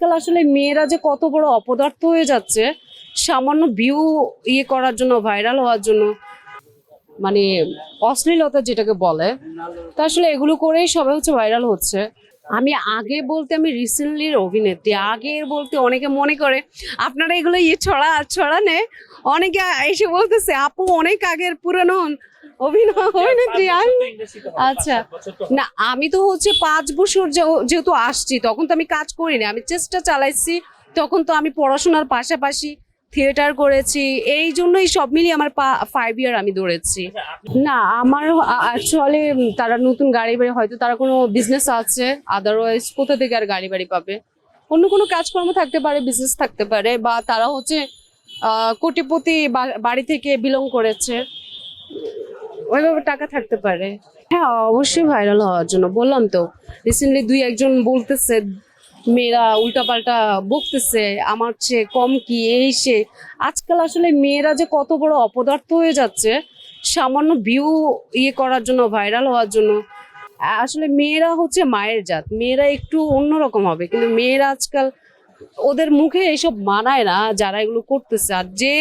আজকাল আসলে মেয়েরা যে কত বড় অপদার্থ হয়ে যাচ্ছে, সামান্য ভিউ ইয়ে করার জন্য ভাইরাল হওয়ার জন্য মানে অশ্লীলতা যেটাকে বলে, তা আসলে এগুলো করেই সবাই হচ্ছে ভাইরাল হচ্ছে। আমি আগে বলতে আমি রিসেন্টলির অভিনেত্রী, আগে বলতে অনেকে মনে করে, আপনারা এগুলো ইয়ে ছড়া, ছড়ানে? অনেকে এসে বলতেছে, আপু অনেক আগের পুরানো অভিনয় অভিনেত্রী আমি আচ্ছা না আমি তো হচ্ছে পাঁচ বছর যেহেতু আসছি তখন তো আমি কাজ করিনি আমি চেষ্টা চালাইছি তখন তো আমি পড়াশোনার পাশাপাশি থিয়েটার করেছি এই জন্যই সব মিলিয়ে আমার ফাইভ ইয়ার আমি দৌড়েছি না আমার অ্যাকচুয়ালি তারা নতুন গাড়ি বাড়ি হয়তো তারা কোনো বিজনেস আছে আদারওয়াইজ কোথা থেকে আর গাড়ি বাড়ি পাবে? অন্য কোনো কাজকর্ম থাকতে পারে বিজনেস থাকতে পারে বা তারা হচ্ছে আহ, কোটিপতি বাড়ি থেকে বিলং করেছে। ওইভাবে টাকা থাকতে পারে? হ্যাঁ অবশ্যই ভাইরাল হওয়ার জন্য। বললাম তো রিসেন্টলি দুই একজন বলতেছে, মেয়েরা উল্টাপাল্টা বকতেছে, আমার চেয়ে কম কি? এই সে। আজকাল আসলে মেয়েরা যে কত বড় অপদার্থ হয়ে যাচ্ছে, সামান্য ভিউ ইয়ে করার জন্য ভাইরাল হওয়ার জন্য, আসলে মেয়েরা হচ্ছে মায়ের জাত। মেয়েরা একটু অন্যরকম হবে, কিন্তু মেয়েরা আজকাল ওদের মুখে এইসব মানায় না, যারা এগুলো করতেছে। আর যে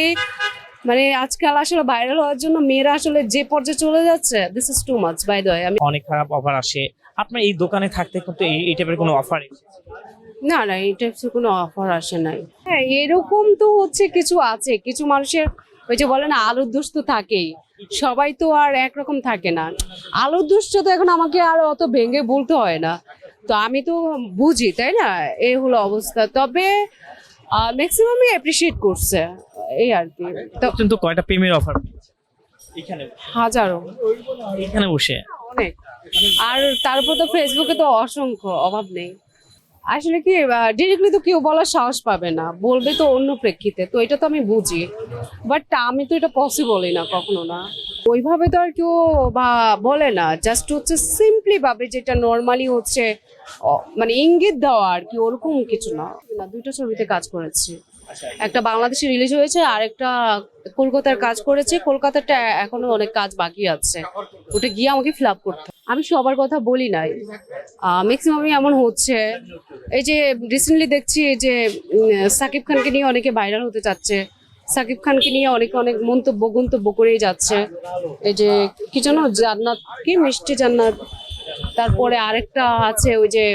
মানে আজকাল আসলে ভাইরাল হওয়ার জন্য মেয়েরা আসলে যে পর্যায়ে চলে যাচ্ছে this is too much by the আমি অনেক খারাপ অফার আসে। আপনার এই দোকানে থাকতে কিন্তু এই টাইপের কোনো অফার না না এই টাইপসের কোনো অফার আসে নাই। হ্যাঁ এরকম তো হচ্ছে কিছু আছে কিছু মানুষের ওই যে বলে না আলুর দোষ তো থাকেই। সবাই তো আর একরকম থাকে না। আলুর দোষটা তো এখন আমাকে আর অত ভেঙে বলতে হয় না। তো আমি তো বুঝি তাই না? এই হলো অবস্থা। তবে ম্যাক্সিমামই অ্যাপ্রিসিয়েট করছে। এই আর কি। তো কিন্তু কয়টা প্রেমের অফার? এখানে হাজারো। এখানে বসে? অনেক। আর তারপর তো ফেসবুকে তো অসংখ্য অভাব নেই। আসলে কি ডিরেক্টলি তো কেউ বলার সাহস পাবে না। বলবে তো অন্য প্রেক্ষিতে তো এটা তো আমি বুঝি। বাট আমি তো এটা পসিবলই না কখনো না। ওইভাবে তো আর কেউ বা বলে না। জাস্ট হচ্ছে সিম্পলি ভাবে যেটা নর্মালি হচ্ছে মানে ইঙ্গিত দেওয়া আর কি ওরকম কিছু না। না দুটো ছবিতে কাজ করেছি। একটা বাংলাদেশে রিলিজ হয়েছে, আর একটা কলকাতার কাজ করেছে। কলকাতাটা এখনও অনেক কাজ বাকি আছে। ওটা গিয়ে আমাকে ফিল আপ করতে আমি সবার কথা বলি নাই। ম্যাক্সিমামই এমন হচ্ছে। এই যে রিসেন্টলি দেখছি এই যে সাকিব খানকে নিয়ে অনেকে ভাইরাল হতে চাচ্ছে। সাকিব খানকে নিয়ে অনেকে অনেক মন্তব্য গন্তব্য করেই যাচ্ছে। এই যে, কি যেন জান্নাত, কি মিষ্টি জান্নাত। তারপরে আরেকটা আছে ওই যে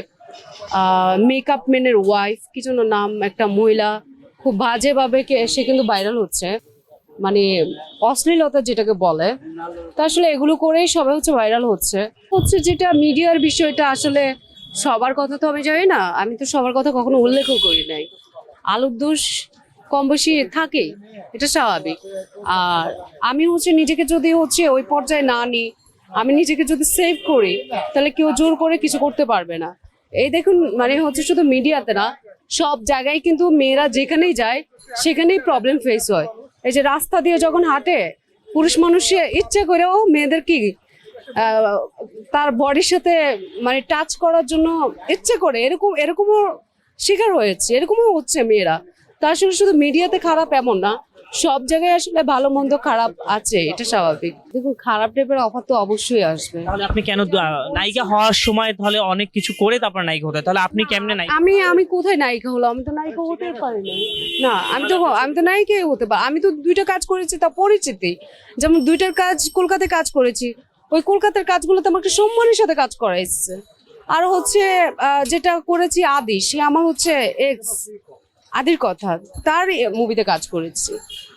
মেকআপ ম্যানের ওয়াইফ কি যেন নাম, একটা মহিলা। খুব বাজেভাবে সে কিন্তু ভাইরাল হচ্ছে। মানে অশ্লীলতা যেটাকে বলে। তা আসলে এগুলো করেই সবাই হচ্ছে ভাইরাল হচ্ছে। হচ্ছে যেটা মিডিয়ার বিষয়টা আসলে সবার কথা তো আমি জানি না। আমি তো সবার কথা কখনো উল্লেখও করি নাই। আলুর দোষ কম বেশি থাকেই। এটা স্বাভাবিক। আর আমি হচ্ছে নিজেকে যদি হচ্ছে ওই পর্যায়ে না নিই, আমি নিজেকে যদি সেভ করি, তাহলে কেউ জোর করে কিছু করতে পারবে না। এই দেখুন মানে হচ্ছে শুধু মিডিয়াতে না, সব জায়গায় কিন্তু মেয়েরা যেখানেই যায়, সেখানেই প্রবলেম ফেস হয়। এই যে রাস্তা দিয়ে যখন হাঁটে, পুরুষ মানুষে ইচ্ছে করেও মেয়েদের কি তার বডির সাথে মানে টাচ করার জন্য ইচ্ছে করে, এরকম, এরকমও শিকার হয়েছে, এরকমও হচ্ছে মেয়েরা। তা আসলে শুধু মিডিয়াতে খারাপ এমন না সব জায়গায় আসলে ভালো মন্দ খারাপ আছে এটা স্বাভাবিক। দেখুন খারাপ টাইপের অফার তো অবশ্যই আসবে। তাহলে আপনি কেন নায়িকা হওয়ার সময় তাহলে অনেক কিছু করে তারপর নায়িকা হতে তাহলে আপনি কেমনে নায়িকা? আমি আমি কোথায় নায়িকা হলো আমি তো নায়িকা হতে পারি না না আমি তো আমি তো নায়িকাই হতে পারি আমি তো দুইটা কাজ করেছি তা পরিচিতি। যেমন দুইটার কাজ কলকাতায় কাজ করেছি। ওই কলকাতার কাজগুলোতে আমাকে সম্মানের সাথে কাজ করা এসছে আর হচ্ছে আহ, যেটা করেছি আদি সে আমার হচ্ছে এক্স আদির কথা তার মুভিতে কাজ করেছি।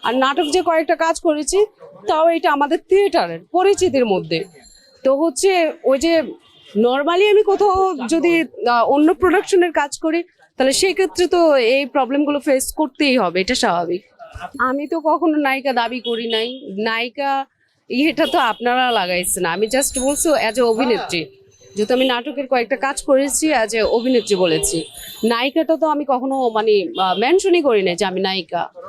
আর নাটক যে কয়েকটা কাজ করেছি, তাও এটা আমাদের থিয়েটারের পরিচিতির মধ্যে। তো হচ্ছে ওই যে নর্মালি আমি কোথাও যদি অন্য প্রোডাকশনের কাজ করি, তাহলে সেই ক্ষেত্রে তো এই প্রবলেমগুলো ফেস করতেই হবে, এটা স্বাভাবিক। আমি তো কখনো নায়িকা দাবি করি নাই। নায়িকা, ইয়েটা তো আপনারা লাগাইছেন। আমি জাস্ট বলছি অ্যাজ এ অভিনেত্রী যেহেতু আমি নাটকের কয়েকটা কাজ করেছি এ অভিনেত্রী বলেছি। নায়িকাটা তো আমি কখনো মানে মেনশনই করি না যে আমি নায়িকা।